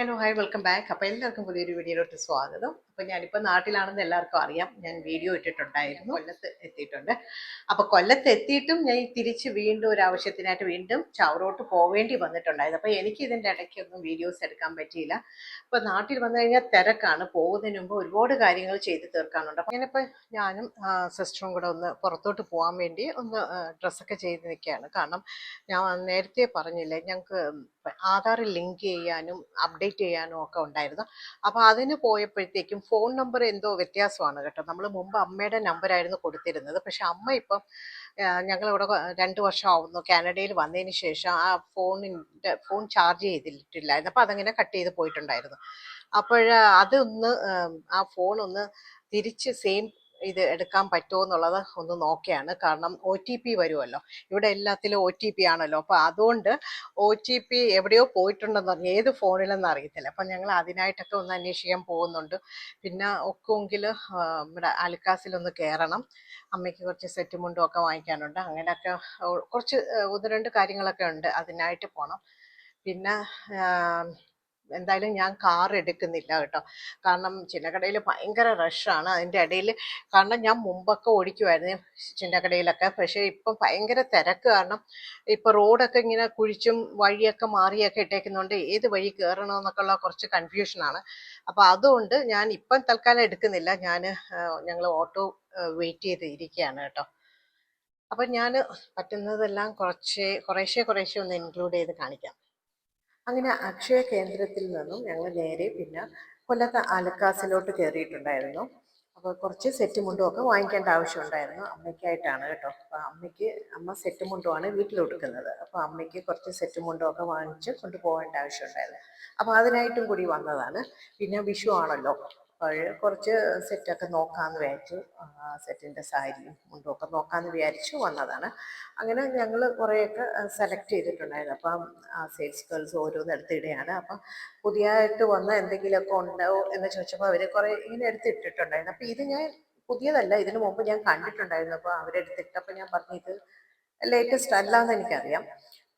Hello hi welcome back അപ്പോൾ എല്ലാവർക്കും പുതിയൊരു വീഡിയോയിലോട്ട് സ്വാഗതം. അപ്പോൾ ഞാനിപ്പോൾ നാട്ടിലാണെന്ന് എല്ലാവർക്കും അറിയാം. ഞാൻ വീഡിയോ ഇട്ടിട്ടുണ്ടായിരുന്നു. കൊല്ലത്ത് എത്തിയിട്ടുണ്ട്. അപ്പോൾ കൊല്ലത്ത് എത്തിയിട്ടും ഞാൻ തിരിച്ച് വീണ്ടും ഒരു ആവശ്യത്തിനായിട്ട് വീണ്ടും ചവറോട്ട് പോവേണ്ടി വന്നിട്ടുണ്ടായിരുന്നു. അപ്പോൾ എനിക്ക് ഇതിന്റെ ഇടയ്ക്കൊന്നും വീഡിയോസ് എടുക്കാൻ പറ്റിയില്ല. അപ്പോൾ നാട്ടിൽ വന്നു കഴിഞ്ഞാൽ തിരക്കാണ്. പോകുന്നതിന് മുമ്പ് ഒരുപാട് കാര്യങ്ങൾ ചെയ്ത് തീർക്കാനുണ്ട്. അപ്പോൾ ഞാനിപ്പോൾ ഞാനും സിസ്റ്ററും കൂടെ ഒന്ന് പുറത്തോട്ട് പോകാൻ വേണ്ടി ഒന്ന് ഡ്രസ്സൊക്കെ ചെയ്ത് നിൽക്കുകയാണ്. കാരണം ഞാൻ നേരത്തെ പറഞ്ഞില്ലേ ഞങ്ങൾക്ക് ആധാർ ലിങ്ക് ചെയ്യാനും അപ്ഡേറ്റ് ചെയ്യാനും ഒക്കെ ഉണ്ടായിരുന്നു. അപ്പോൾ അതിന് പോയപ്പോഴത്തേക്കും ഫോൺ നമ്പർ എന്തോ വ്യത്യാസമാണ് കേട്ടോ. നമ്മൾ മുമ്പ് അമ്മയുടെ നമ്പറായിരുന്നു കൊടുത്തിരുന്നത്. പക്ഷെ അമ്മ ഇപ്പം ഞങ്ങളിവിടെ രണ്ട് വർഷം ആവുന്നു കാനഡയിൽ വന്നതിന് ശേഷം ആ ഫോണിന്റെ ഫോൺ ചാർജ് ചെയ്തിട്ടില്ലായിരുന്നു. അപ്പോൾ അതങ്ങനെ കട്ട് ചെയ്ത് പോയിട്ടുണ്ടായിരുന്നു. അപ്പോൾ അതൊന്ന് ആ ഫോൺ ഒന്ന് തിരിച്ച് സെയിം ഇത് എടുക്കാൻ പറ്റുമോ എന്നുള്ളത് ഒന്ന് നോക്കിയാണ്. കാരണം ഒ ടി പി വരുമല്ലോ. ഇവിടെ എല്ലാത്തിലും ഒ ടി പി ആണല്ലോ. അപ്പോൾ അതുകൊണ്ട് ഒ ടി പി എവിടെയോ പോയിട്ടുണ്ടെന്ന് പറഞ്ഞു ഏത് ഫോണിലെന്ന് അറിയത്തില്ല. അപ്പം ഞങ്ങൾ അതിനായിട്ടൊക്കെ ഒന്ന് അന്വേഷിക്കാൻ പോകുന്നുണ്ട്. പിന്നെ ഒക്കുമെങ്കിൽ ഇവിടെ അൽക്കാസിലൊന്ന് കയറണം. അമ്മയ്ക്ക് കുറച്ച് സെറ്റ് മുണ്ടും ഒക്കെ വാങ്ങിക്കാനുണ്ട്. അങ്ങനെയൊക്കെ കുറച്ച് ഒന്ന് രണ്ട് കാര്യങ്ങളൊക്കെ ഉണ്ട്. അതിനായിട്ട് പോകണം പിന്നെ എന്തായാലും ഞാൻ കാർ എടുക്കുന്നില്ല കേട്ടോ. കാരണം ചിന്നക്കടയിൽ ഭയങ്കര റഷാണ് അതിന്റെ ഇടയിൽ കാരണം ഞാൻ മുമ്പൊക്കെ ഓടിക്കുമായിരുന്നു ചിന്നക്കടയിലൊക്കെ പക്ഷേ ഇപ്പം ഭയങ്കര തിരക്ക് കാരണം ഇപ്പം റോഡൊക്കെ ഇങ്ങനെ കുഴിച്ചും വഴിയൊക്കെ മാറിയൊക്കെ ഇട്ടേക്കുന്നതുകൊണ്ട് ഏത് വഴി കയറണമെന്നൊക്കെ ഉള്ള കുറച്ച് കൺഫ്യൂഷനാണ് അപ്പോൾ അതുകൊണ്ട് ഞാൻ ഇപ്പം തൽക്കാലം എടുക്കുന്നില്ല. ഞാൻ ഞങ്ങൾ ഓട്ടോ വെയിറ്റ് ചെയ്ത് ഇരിക്കുകയാണ് കേട്ടോ. അപ്പം ഞാൻ പറ്റുന്നതെല്ലാം കുറച്ച് കുറേശ്ശെ കുറേശ്ശെ ഒന്ന് ഇൻക്ലൂഡ് ചെയ്ത് കാണിക്കാം. അങ്ങനെ അക്ഷയ കേന്ദ്രത്തിൽ നിന്നും ഞങ്ങൾ നേരെ പിന്നെ കൊല്ലത്ത് ആലക്കാസിലോട്ട് കയറിയിട്ടുണ്ടായിരുന്നു. അപ്പോൾ കുറച്ച് സെറ്റ് മുണ്ടും ഒക്കെ വാങ്ങിക്കേണ്ട ആവശ്യമുണ്ടായിരുന്നു അമ്മയ്ക്കായിട്ടാണ് കേട്ടോ. അപ്പോൾ അമ്മയ്ക്ക് അമ്മ സെറ്റ് മുണ്ടുമാണ് വീട്ടിൽ കൊടുക്കുന്നത് അപ്പോൾ അമ്മയ്ക്ക് കുറച്ച് സെറ്റ് മുണ്ടും ഒക്കെ വാങ്ങിച്ച് കൊണ്ടുപോകേണ്ട ആവശ്യമുണ്ടായിരുന്നു. അപ്പോൾ അതിനായിട്ടും കൂടി വന്നതാണ്. പിന്നെ വിഷു ആണല്ലോ. അപ്പോൾ കുറച്ച് സെറ്റൊക്കെ നോക്കാമെന്ന് വിചാരിച്ചു. സെറ്റിന്റെ സാരിയും മുണ്ടുമൊക്കെ നോക്കാമെന്ന് വിചാരിച്ചു വന്നതാണ്. അങ്ങനെ ഞങ്ങൾ കുറേയൊക്കെ സെലക്ട് ചെയ്തിട്ടുണ്ടായിരുന്നു. അപ്പം സെയിൽസ് ഗേൾസ് ഓരോന്ന് എടുത്തിടുകയാണ്. അപ്പം പുതിയതായിട്ട് വന്ന എന്തെങ്കിലുമൊക്കെ ഉണ്ടോ എന്ന് ചോദിച്ചപ്പോൾ അവർ കുറേ ഇങ്ങനെ എടുത്തിട്ടിട്ടുണ്ടായിരുന്നു. അപ്പോൾ ഇത് ഞാൻ പുതിയതല്ല ഇതിനു മുമ്പ് ഞാൻ കണ്ടിട്ടുണ്ടായിരുന്നു. അപ്പോൾ അവരെടുത്തിട്ടപ്പോൾ ഞാൻ പറഞ്ഞു ഇത് ലേറ്റസ്റ്റ് അല്ല എന്ന് എനിക്കറിയാം.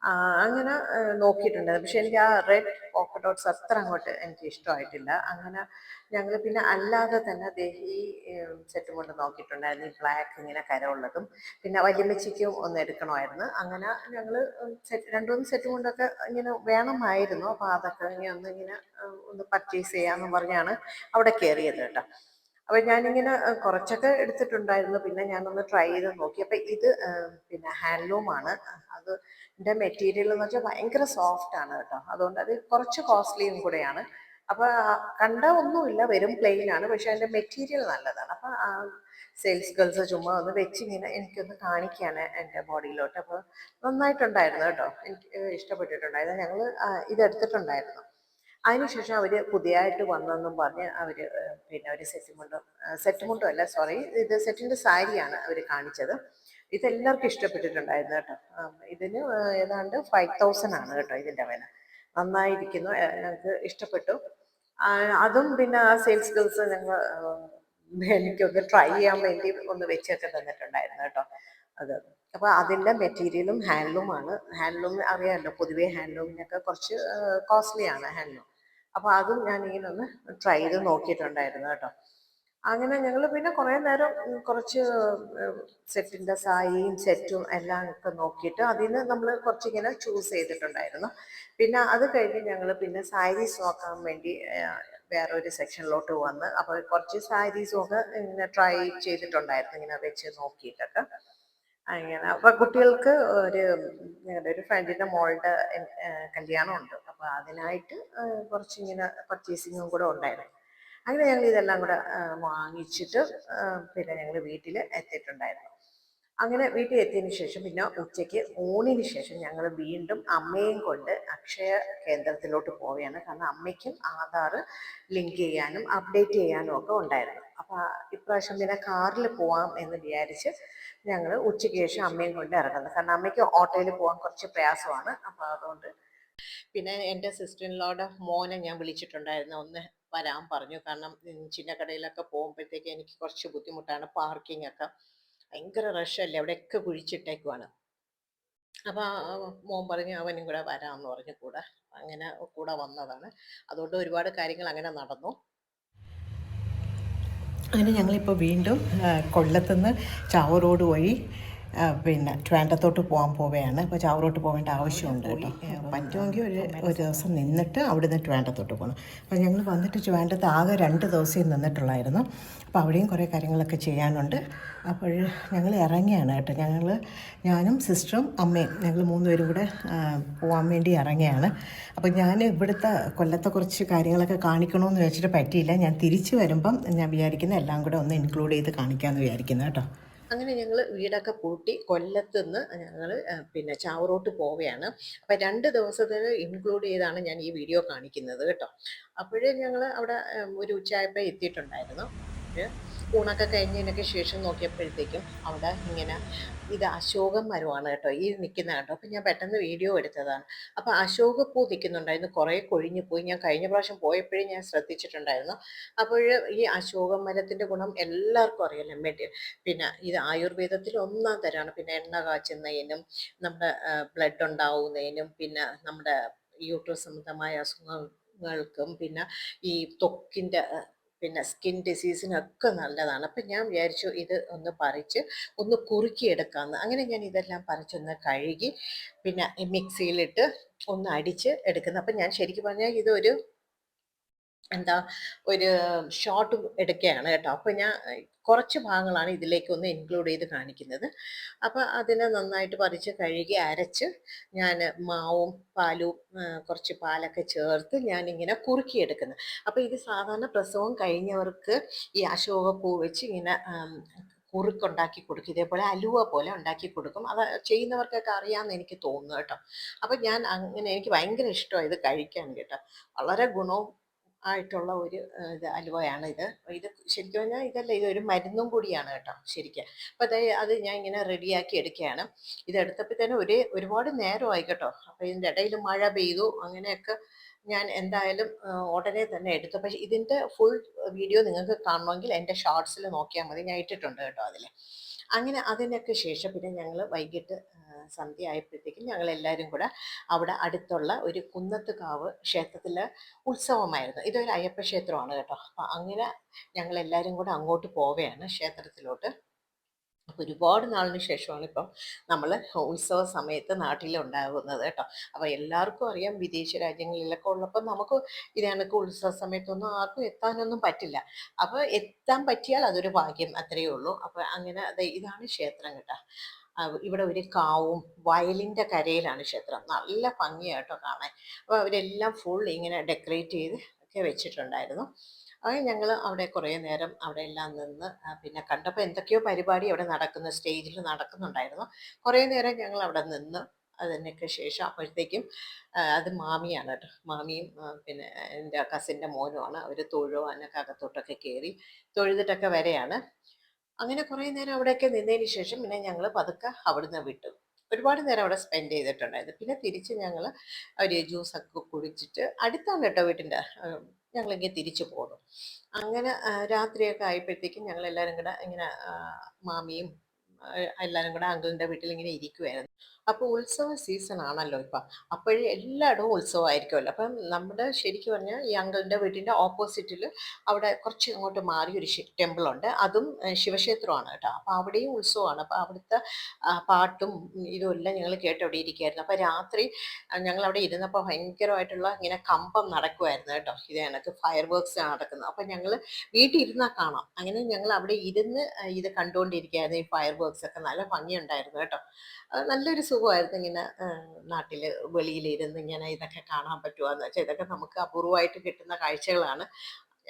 അങ്ങനെ നോക്കിയിട്ടുണ്ട് പക്ഷെ എനിക്ക് ആ റെഡ് പോക്കറ്റ് ഡോട്ട്സ് അത്ര അങ്ങോട്ട് എനിക്ക് ഇഷ്ടമായിട്ടില്ല. അങ്ങനെ ഞങ്ങൾ പിന്നെ അല്ലാതെ തന്നെ ഈ സെറ്റ് കൊണ്ട് നോക്കിയിട്ടുണ്ടായിരുന്നു. ഈ ബ്ലാക്ക് ഇങ്ങനെ കരമുള്ളതും പിന്നെ വലിയമ്മച്ചിക്കും ഒന്ന് എടുക്കണമായിരുന്നു. അങ്ങനെ ഞങ്ങൾ സെറ്റ് രണ്ടു മൂന്ന് സെറ്റ് കൊണ്ടൊക്കെ ഇങ്ങനെ വേണമായിരുന്നു. അപ്പോൾ അതൊക്കെ ഇങ്ങനെ ഒന്ന് ഇങ്ങനെ ഒന്ന് പർച്ചേസ് ചെയ്യാമെന്ന് പറഞ്ഞാണ് അവിടെ കയറിയത് കേട്ടോ. അപ്പോൾ ഞാനിങ്ങനെ കുറച്ചൊക്കെ എടുത്തിട്ടുണ്ടായിരുന്നു. പിന്നെ ഞാനൊന്ന് ട്രൈ ചെയ്ത് നോക്കി. അപ്പോൾ ഇത് പിന്നെ ഹാൻഡ്ലൂമാണ് അത് എന്റെ മെറ്റീരിയൽ എന്ന് വെച്ചാൽ ഭയങ്കര സോഫ്റ്റ് ആണ് കേട്ടോ. അതുകൊണ്ട് അത് കുറച്ച് കോസ്റ്റ്ലിയും കൂടെയാണ്. അപ്പോൾ കണ്ട ഒന്നുമില്ല. വെറും പ്ലെയിൻ ആണ്. പക്ഷെ അതിന്റെ മെറ്റീരിയൽ നല്ലതാണ്. അപ്പോൾ സെയിൽസ് ഗേൾസ് ചുമ്മാ ഒന്ന് വെച്ചിങ്ങനെ എനിക്കൊന്ന് കാണിക്കുകയാണ് എന്റെ ബോഡിയിലോട്ട് അപ്പോൾ നന്നായിട്ടുണ്ടായിരുന്നു കേട്ടോ. എനിക്ക് ഇഷ്ടപ്പെട്ടിട്ടുണ്ടായിരുന്നു. ഞങ്ങൾ ഇതെടുത്തിട്ടുണ്ടായിരുന്നു. അതിനുശേഷം അവർ പുതിയതായിട്ട് വന്നെന്നും പറഞ്ഞ് അവർ പിന്നെ ഒരു സെറ്റ് മുണ്ടും അല്ല സോറി ഇത് സെറ്റിന്റെ സാരിയാണ് അവർ കാണിച്ചത്. ഇതെല്ലാവർക്കും ഇഷ്ടപ്പെട്ടിട്ടുണ്ടായിരുന്നു കേട്ടോ. ഇതിന് ഏതാണ്ട് ഫൈവ് തൗസൻഡ് ആണ് കേട്ടോ ഇതിന്റെ വില. നന്നായിരിക്കുന്നു ഞങ്ങൾക്ക് ഇഷ്ടപ്പെട്ടു. അതും പിന്നെ ആ സെയിൽസ് ഗേൾസ് ഞങ്ങൾ എനിക്കൊന്ന് ട്രൈ ചെയ്യാൻ വേണ്ടി ഒന്ന് വെച്ചൊക്കെ തന്നിട്ടുണ്ടായിരുന്നു കേട്ടോ. അത് അപ്പോൾ അതിന്റെ മെറ്റീരിയലും ഹാൻഡ്ലൂമാണ്. ഹാൻഡ്ലൂം അറിയാമല്ലോ പൊതുവേ ഹാൻഡ്ലൂമിനൊക്കെ കുറച്ച് കോസ്റ്റ്ലിയാണ് ഹാൻഡ്ലൂം. അപ്പോൾ അതും ഞാൻ ഇങ്ങനെ ഒന്ന് ട്രൈ ചെയ്ത് നോക്കിയിട്ടുണ്ടായിരുന്നു കേട്ടോ. അങ്ങനെ ഞങ്ങൾ പിന്നെ കുറേ നേരം കുറച്ച് സെറ്റിന്റെ സായിയും സെറ്റും എല്ലാം ഒക്കെ നോക്കിയിട്ട് അതിന് നമ്മൾ കുറച്ചിങ്ങനെ ചൂസ് ചെയ്തിട്ടുണ്ടായിരുന്നു. പിന്നെ അത് കഴിഞ്ഞ് ഞങ്ങൾ പിന്നെ സാരീസ് നോക്കാൻ വേണ്ടി വേറൊരു സെക്ഷനിലോട്ട് വന്ന് അപ്പോൾ കുറച്ച് സാരീസും ഒക്കെ ഇങ്ങനെ ട്രൈ ചെയ്തിട്ടുണ്ടായിരുന്നു ഇങ്ങനെ വെച്ച് നോക്കിയിട്ടൊക്കെ. അങ്ങനെ. അപ്പൊ കുട്ടികൾക്ക് ഒരു ഞങ്ങളുടെ ഒരു ഫ്രണ്ടിന്റെ മോളുടെ കല്യാണം ഉണ്ട് അപ്പൊ അതിനായിട്ട് കുറച്ചിങ്ങനെ പർച്ചേസിങ്ങും കൂടെ ഉണ്ടായിരുന്നു. അങ്ങനെ ഞങ്ങൾ ഇതെല്ലാം കൂടെ വാങ്ങിച്ചിട്ട് പിന്നെ ഞങ്ങൾ വീട്ടിൽ എത്തിയിട്ടുണ്ടായിരുന്നു. അങ്ങനെ വീട്ടിൽ എത്തിയതിന് ശേഷം പിന്നെ ഉച്ചയ്ക്ക് ഊണിന് ശേഷം ഞങ്ങൾ വീണ്ടും അമ്മയും കൊണ്ട് അക്ഷയ കേന്ദ്രത്തിലോട്ട് പോവുകയാണ്. കാരണം അമ്മയ്ക്കും ആധാർ ലിങ്ക് ചെയ്യാനും അപ്ഡേറ്റ് ചെയ്യാനും ഒക്കെ ഉണ്ടായിരുന്നു. അപ്പോൾ ഇപ്രാവശ്യം പിന്നെ കാറിൽ പോവാം എന്ന് വിചാരിച്ച് ഞങ്ങൾ ഉച്ചയ്ക്ക് ശേഷം അമ്മയും കൊണ്ട് ഇറങ്ങുന്നത്. കാരണം അമ്മയ്ക്ക് ഓട്ടോയിൽ പോകാൻ കുറച്ച് പ്രയാസമാണ്. അപ്പോൾ അതുകൊണ്ട് പിന്നെ എന്റെ സിസ്റ്ററിനോട് മോനെ ഞാൻ വിളിച്ചിട്ടുണ്ടായിരുന്നു. ഒന്ന് വരാൻ പറഞ്ഞു. കാരണം ചിന്നക്കടയിലൊക്കെ പോകുമ്പോഴത്തേക്ക് എനിക്ക് കുറച്ച് ബുദ്ധിമുട്ടാണ് പാർക്കിംഗ് ഒക്കെ. ഭയങ്കര റഷല്ലേ അവിടെയൊക്കെ കുഴിച്ചിട്ടേക്കുവാണ്. അപ്പോൾ മോൻ പറഞ്ഞു അവനും കൂടെ വരാമെന്ന് പറഞ്ഞു കൂടെ. അങ്ങനെ കൂടെ വന്നതാണ്. അതുകൊണ്ട് ഒരുപാട് കാര്യങ്ങൾ അങ്ങനെ നടന്നു. അങ്ങനെ ഞങ്ങളിപ്പോൾ വീണ്ടും കൊല്ലത്തുനിന്ന് ചാവറോഡ് റോഡ് വഴി പിന്നെ ട്രാൻഡത്തോട്ട് പോകാൻ പോവുകയാണ്. അപ്പോൾ ചാവറോട്ട് പോകേണ്ട ആവശ്യമുണ്ട് കേട്ടോ. പറ്റുമെങ്കിൽ ഒരു ഒരു ദിവസം നിന്നിട്ട് അവിടുന്ന് ട്രാൻഡത്തോട്ട് പോകണം അപ്പോൾ ഞങ്ങൾ വന്നിട്ട് ട്രാൻഡത്ത് ആകെ രണ്ട് ദിവസം നിന്നിട്ടുള്ളായിരുന്നു. അപ്പോൾ അവിടെയും കുറേ കാര്യങ്ങളൊക്കെ ചെയ്യാനുണ്ട്. അപ്പോൾ ഞങ്ങൾ ഇറങ്ങിയാണ് കേട്ടോ. ഞങ്ങൾ ഞാനും സിസ്റ്ററും അമ്മയും ഞങ്ങൾ മൂന്നുപേരും കൂടെ പോകാൻ വേണ്ടി ഇറങ്ങിയാണ്. അപ്പോൾ ഞാൻ ഇവിടുത്തെ കൊല്ലത്തെ കുറച്ച് കാര്യങ്ങളൊക്കെ കാണിക്കണമെന്ന് വെച്ചിട്ട് പറ്റിയില്ല. ഞാൻ തിരിച്ചു വരുമ്പം ഞാൻ വിചാരിക്കുന്ന എല്ലാം കൂടെ ഒന്ന് ഇൻക്ലൂഡ് ചെയ്ത് കാണിക്കാമെന്ന് വിചാരിക്കുന്നത് കേട്ടോ. അങ്ങനെ ഞങ്ങൾ വീടൊക്കെ പൂട്ടി കൊല്ലത്തുനിന്ന് ഞങ്ങൾ പിന്നെ ചാവറോട്ട് പോവുകയാണ്. അപ്പം രണ്ട് ദിവസത്തിന് ഇൻക്ലൂഡ് ചെയ്താണ് ഞാൻ ഈ വീഡിയോ കാണിക്കുന്നത് കേട്ടോ. അപ്പോഴേ ഞങ്ങൾ അവിടെ ഒരു ഉച്ചയായപ്പോൾ എത്തിയിട്ടുണ്ടായിരുന്നു. ഒരു ഊണൊക്കെ കഴിഞ്ഞതിനൊക്കെ ശേഷം നോക്കിയപ്പോഴത്തേക്കും അവിടെ ഇങ്ങനെ ഇത് അശോക മരമാണ് കേട്ടോ ഈ നിൽക്കുന്ന കേട്ടോ അപ്പം ഞാൻ പെട്ടെന്ന് വീഡിയോ എടുത്തതാണ്. അപ്പോൾ അശോക പൂ നിൽക്കുന്നുണ്ടായിരുന്നു കുറേ കൊഴിഞ്ഞു പോയി. ഞാൻ കഴിഞ്ഞ പ്രാവശ്യം പോയപ്പോഴേ ഞാൻ ശ്രദ്ധിച്ചിട്ടുണ്ടായിരുന്നു. അപ്പോൾ ഈ അശോക മരത്തിന്റെ ഗുണം എല്ലാവർക്കും അറിയാലോ. മെഡി പിന്നെ ഇത് ആയുർവേദത്തിൽ ഒന്നാം തരമാണ് പിന്നെ എണ്ണ കാച്ചുന്നതിനും നമ്മുടെ ബ്ലഡ് ഉണ്ടാവുന്നതിനും പിന്നെ നമ്മുടെ യൂട്രസ് സംബന്ധമായ അസുഖങ്ങൾക്കും പിന്നെ ഈ ത്വക്കിന്റെ പിന്നെ സ്കിൻ ഡിസീസിനൊക്കെ നല്ലതാണ്. അപ്പം ഞാൻ വിചാരിച്ചു ഇത് ഒന്ന് പറിച്ച് ഒന്ന് കുറുക്കിയെടുക്കാമെന്ന് അങ്ങനെ ഞാൻ ഇതെല്ലാം പറിച്ചൊന്ന് കഴുകി പിന്നെ മിക്സിയിലിട്ട് ഒന്ന് അടിച്ച് എടുക്കുന്നത് അപ്പം ഞാൻ ശരിക്കും പറഞ്ഞാൽ ഇതൊരു എന്താ ഒരു ഷോർട്ട് എടുക്കുകയാണ് കേട്ടോ. അപ്പോൾ ഞാൻ കുറച്ച് ഭാഗങ്ങളാണ് ഇതിലേക്ക് ഒന്ന് ഇൻക്ലൂഡ് ചെയ്ത് കാണിക്കുന്നത്. അപ്പോൾ അതിനെ നന്നായിട്ട് പറിച്ച് കഴുകി അരച്ച് ഞാൻ മാവും പാലും കുറച്ച് പാലൊക്കെ ചേർത്ത് ഞാനിങ്ങനെ കുറുക്കിയെടുക്കുന്നത് അപ്പോൾ ഇത് സാധാരണ പ്രസവം കഴിഞ്ഞവർക്ക് ഈ അശോകപ്പൂ വെച്ച് ഇങ്ങനെ കുറുക്കുണ്ടാക്കി കൊടുക്കും. ഇതേപോലെ അലുവ പോലെ ഉണ്ടാക്കി കൊടുക്കും. അത് ചെയ്യുന്നവർക്കൊക്കെ അറിയാമെന്ന് എനിക്ക് തോന്നുന്നു കേട്ടോ. അപ്പം ഞാൻ അങ്ങനെ എനിക്ക് ഭയങ്കര ഇഷ്ടമാണ് ഇത് കഴിക്കാൻ കേട്ടോ. വളരെ ഗുണവും ആയിട്ടുള്ള ഒരു ഇത് അലുവയാണ് ഇത്. ഇത് ശരിക്കും പറഞ്ഞാൽ ഇതല്ല ഇതൊരു മരുന്നും കൂടിയാണ് കേട്ടോ ശരിക്കും. അപ്പം അത് അത് ഞാൻ ഇങ്ങനെ റെഡിയാക്കി എടുക്കുകയാണ്. ഇതെടുത്തപ്പോൾ തന്നെ ഒരു ഒരുപാട് നേരമായി കേട്ടോ. അപ്പോൾ ഇതിന്റെ ഇടയിൽ മഴ പെയ്തു അങ്ങനെയൊക്കെ ഞാൻ എന്തായാലും ഉടനെ തന്നെ എടുത്തു. പക്ഷേ ഇതിന്റെ ഫുൾ വീഡിയോ നിങ്ങൾക്ക് കാണണമെങ്കിൽ എന്റെ ഷോർട്സിൽ നോക്കിയാൽ മതി. ഞാൻ ഇട്ടിട്ടുണ്ട് കേട്ടോ അതിൽ അങ്ങനെ അതിനൊക്കെ ശേഷം പിന്നെ ഞങ്ങൾ വൈകിട്ട് സന്ധ്യ ആയപ്പോഴത്തേക്കും ഞങ്ങൾ എല്ലാവരും കൂടെ അവിടെ അടുത്തുള്ള ഒരു കുന്നത്തുകാവ് ക്ഷേത്രത്തിൽ ഉത്സവമായിരുന്നു. ഇതൊരു അയ്യപ്പ ക്ഷേത്രമാണ് കേട്ടോ. അപ്പം അങ്ങനെ ഞങ്ങൾ എല്ലാവരും കൂടെ അങ്ങോട്ട് പോവുകയാണ് ക്ഷേത്രത്തിലോട്ട്. ഒരുപാട് നാളിന് ശേഷമാണ് ഇപ്പം നമ്മൾ ഉത്സവ സമയത്ത് നാട്ടിലുണ്ടാകുന്നത് കേട്ടോ. അപ്പോൾ എല്ലാവർക്കും അറിയാം വിദേശ രാജ്യങ്ങളിലൊക്കെ ഉള്ളപ്പോൾ നമുക്ക് ഇത് കണക്ക് ഉത്സവ സമയത്തൊന്നും ആർക്കും എത്താനൊന്നും പറ്റില്ല. അപ്പോൾ എത്താൻ പറ്റിയാൽ അതൊരു ഭാഗ്യം അത്രയേ ഉള്ളൂ. അപ്പോൾ അങ്ങനെ അത് ഇതാണ് ക്ഷേത്രം കേട്ടോ. ഇവിടെ ഒരു കാവും വയലിന്റെ കരയിലാണ് ക്ഷേത്രം. നല്ല ഭംഗിയായിട്ടോ കാണാൻ. അപ്പോൾ അവരെല്ലാം ഫുൾ ഇങ്ങനെ ഡെക്കറേറ്റ് ചെയ്ത് ഒക്കെ വെച്ചിട്ടുണ്ടായിരുന്നു. അങ്ങനെ ഞങ്ങൾ അവിടെ കുറേ നേരം അവിടെ എല്ലാം നിന്ന് പിന്നെ കണ്ടപ്പോൾ എന്തൊക്കെയോ പരിപാടി അവിടെ നടക്കുന്ന സ്റ്റേജിൽ നടക്കുന്നുണ്ടായിരുന്നു. കുറേ നേരം ഞങ്ങൾ അവിടെ നിന്ന് അതിനൊക്കെ ശേഷം അപ്പോഴത്തേക്കും അത് മാമിയാണ് കേട്ടോ. മാമിയും പിന്നെ എന്റെ കസിന്റെ മോനുമാണ്. അവർ തൊഴുവാനൊക്കെ അകത്തോട്ടൊക്കെ കയറി തൊഴുതിട്ടൊക്കെ വരെയാണ്. അങ്ങനെ കുറേ നേരം അവിടെയൊക്കെ നിന്നതിന് ശേഷം പിന്നെ ഞങ്ങൾ പതുക്കെ അവിടുന്ന് വിട്ടു. ഒരുപാട് നേരം അവിടെ സ്പെൻഡ് ചെയ്തിട്ടുണ്ടായിരുന്നു. പിന്നെ തിരിച്ച് ഞങ്ങൾ ഒരു ജ്യൂസൊക്കെ കുടിച്ചിട്ട് അടുത്താണ് കേട്ടോ വീട്ടിന്റെ ഞങ്ങളിങ്ങനെ തിരിച്ചു പോന്നു. അങ്ങനെ രാത്രിയൊക്കെ ആയപ്പോഴത്തേക്കും ഞങ്ങളെല്ലാവരും കൂടെ ഇങ്ങനെ മാമിയും എല്ലാവരും കൂടെ അങ്കിളിന്റെ വീട്ടിൽ ഇങ്ങനെ ഇരിക്കുമായിരുന്നു അപ്പോൾ ഉത്സവ സീസൺ ആണല്ലോ ഇപ്പം. അപ്പോഴേ എല്ലായിടവും ഉത്സവമായിരിക്കുമല്ലോ അപ്പം നമ്മുടെ ശരിക്കും പറഞ്ഞാൽ ഈ അങ്കിളിന്റെ വീട്ടിന്റെ ഓപ്പോസിറ്റിൽ അവിടെ കുറച്ച് അങ്ങോട്ട് മാറി ഒരു ടെമ്പിൾ ഉണ്ട്. അതും ശിവക്ഷേത്രമാണ് കേട്ടോ. അപ്പോൾ അവിടെയും ഉത്സവമാണ്. അപ്പോൾ അവിടുത്തെ പാട്ടും ഇതുമെല്ലാം ഞങ്ങൾ കേട്ട് അവിടെ ഇരിക്കുമായിരുന്നു അപ്പോൾ രാത്രി ഞങ്ങൾ അവിടെ ഇരുന്നപ്പോൾ ഭയങ്കരമായിട്ടുള്ള ഇങ്ങനെ കമ്പം നടക്കുമായിരുന്നു കേട്ടോ. ഇത് കണക്ക് ഫയർ വർക്ക്സ് നടക്കുന്നത്. അപ്പോൾ ഞങ്ങൾ വീട്ടിൽ ഇരുന്നാൽ കാണാം. അങ്ങനെ ഞങ്ങൾ അവിടെ ഇരുന്ന് ഇത് കണ്ടുകൊണ്ടിരിക്കുകയായിരുന്നു ഈ ഫയർ വർക്ക്സ് ഒക്കെ നല്ല ഭംഗിയുണ്ടായിരുന്നു കേട്ടോ. നല്ലൊരു സുഖമായിരുന്നു ഇങ്ങനെ നാട്ടിൽ വെളിയിലിരുന്ന് ഇങ്ങനെ ഇതൊക്കെ കാണാൻ പറ്റുവാന്ന് വെച്ചാൽ ഇതൊക്കെ നമുക്ക് അപൂർവമായിട്ട് കിട്ടുന്ന കാഴ്ചകളാണ്.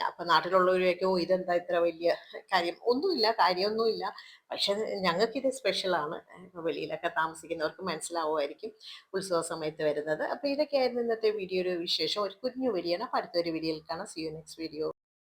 അപ്പം നാട്ടിലുള്ളവരൊക്കെ ഓ ഇതെന്താ ഇത്ര വലിയ കാര്യം? ഒന്നുമില്ല കാര്യമൊന്നുമില്ല. പക്ഷെ ഞങ്ങൾക്കിത് സ്പെഷ്യലാണ്. വെളിയിലൊക്കെ താമസിക്കുന്നവർക്ക് മനസ്സിലാവുമായിരിക്കും ഉത്സവ സമയത്ത് വരുന്നത്. അപ്പോൾ ഇതൊക്കെയായിരുന്നു ഇന്നത്തെ വീഡിയോ ഒരു വിശേഷം. ഒരു കുഞ്ഞു വീഡിയോ ആണ് അടുത്തൊരു വീഡിയോയിൽ കാണാം. C you next video